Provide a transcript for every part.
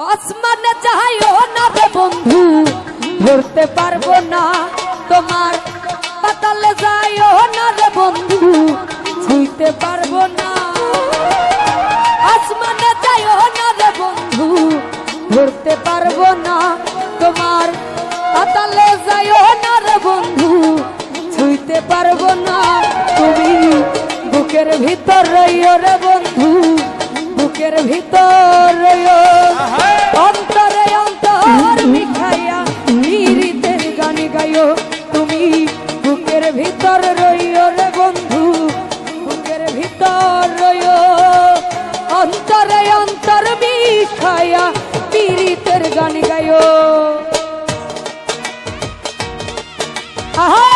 আসমানে যাইও না রে বন্ধু ধরতে পারব না। তোমার পাতালে যাইও না রে বন্ধু, ছুঁইতে পারব না। আসমানে যাইও না রে বন্ধু ধরতে পারব না। তোমার পাতালে যাইও না রে বন্ধু, ছুঁইতে পারব না। তুমি বুকের ভিতর রইও রে বন্ধু। বুকের ভিতর অন্তরে অন্তর মিখাইয়া পীড়িতের গান গাইও। তুমি বুকের ভিতর রইও রে বন্ধু, বুকের ভিতর রইও। অন্তরে অন্তর মিখাইয়া পীড়িতের গান গাইও। আহা!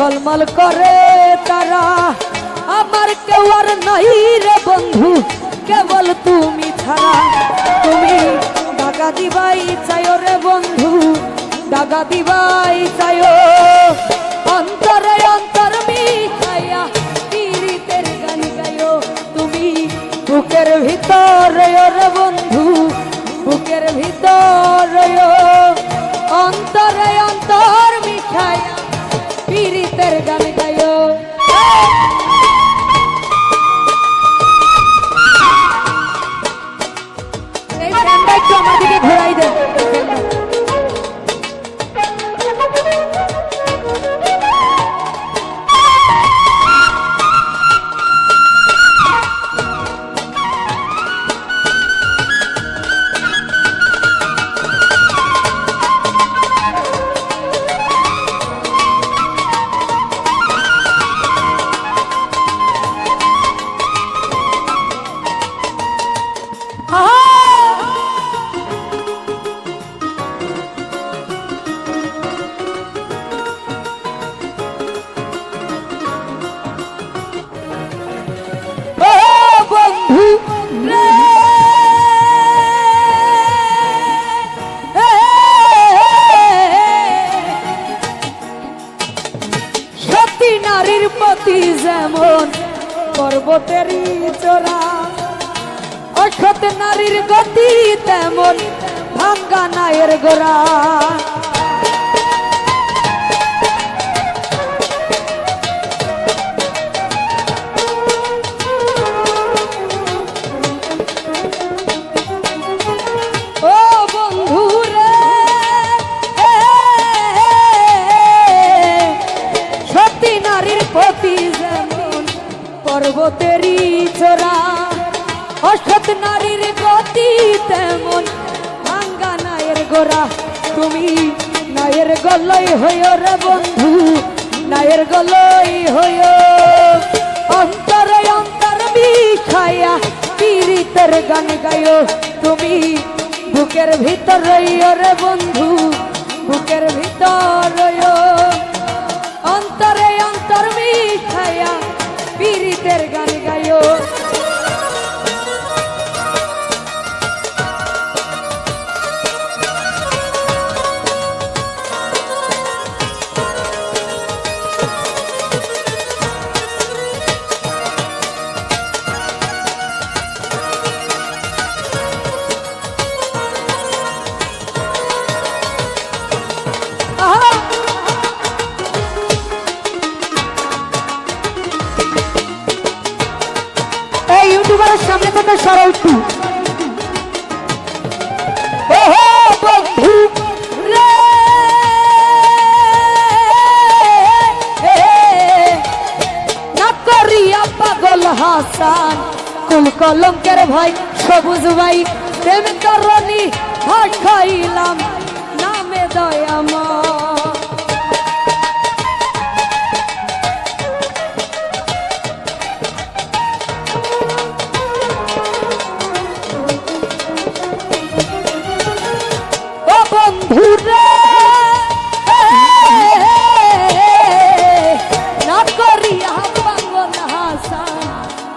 ঝলমল করে তারা। আমার কেউ আর নাই রে বন্ধু, কেবল তুমি ছাড়া। তুমি দাগা দিবাই চাইও রে বন্ধু, দাগা দিবাই চাইও অন্তরে অন্তর মিঠাইয়া পীড়িতের গান গাইও তুমি বুকের ভিতর রে যেমন পর্বতেরই চোরা অসৎ নারীর গতি তেমন ভাঙ্গা নায়ের গোড়া। তুমি নায়ের গলই হইও রে বন্ধু, নায়ের গলই হইও। অন্তরে অন্তর বিখায়া পীড়িতের গান গাইও। তুমি বুকের ভিতর রইও রে বন্ধু, বুকের ভিতর মনে সরল তু ওহো বন্ধু রে না করিয়া পাগল হাসান, কুল কলঙ্কের ভাই, সবুজ ভাই, প্রেম করনি হাট খাইলাম, নামে দয়া মা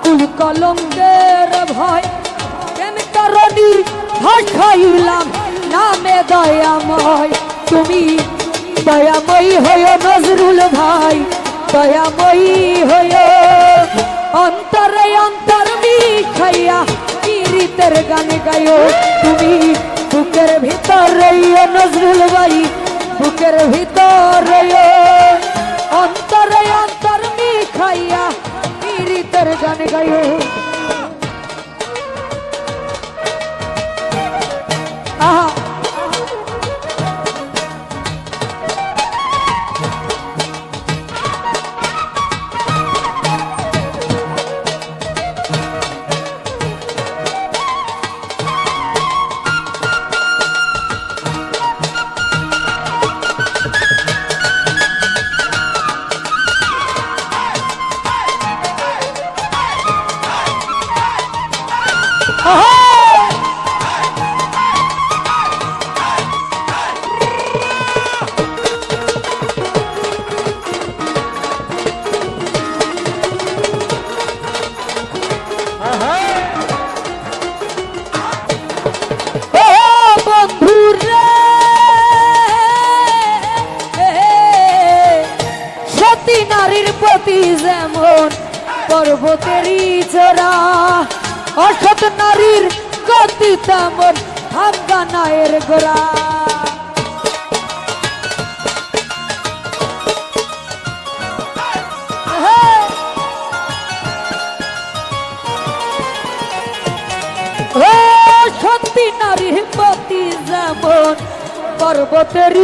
কুল কলঙ্কের ভয় প্রেম তরণী ভাসাইলাম নামে দয়াময়, তুমি দয়াময়ী হয় নজরুল ভাই, দয়াময়ী হয় অন্তরে অন্তর মিখাইয়া কীরিতের গান গায়ো তুমি বুকের ভিতরে নজরুল ভাই, বুকের ভিতরে অন্তরে অন্তর মিখাইয়া কীরিতের গান গায়ো আহা চোরা অসৎ নারীর গতি তেমন ভাঙ্গা নায়ের গোড়া। সত্যি নারীর প্রতি যেমন পর্বতের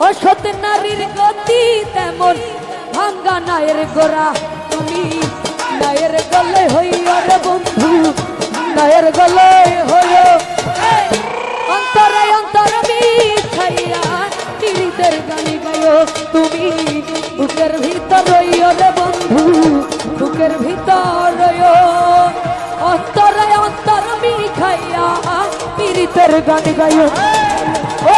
ও সত্য নারীর গতি তেমন ভাঙ্গা নায়ের গোড়া। তুমি নায়ের গলে হইয় রে বন্ধু নায়ের গলে এই, অন্তরে অন্তর মিঠাইয়া তীরিতের গানি গায়ো তুমি বুকের ভিতর রইয় রে বন্ধু বুকের ভিতর রইয় অন্তরে অন্তর মিঠাইয়া পীড়িতের গান গাইও। ও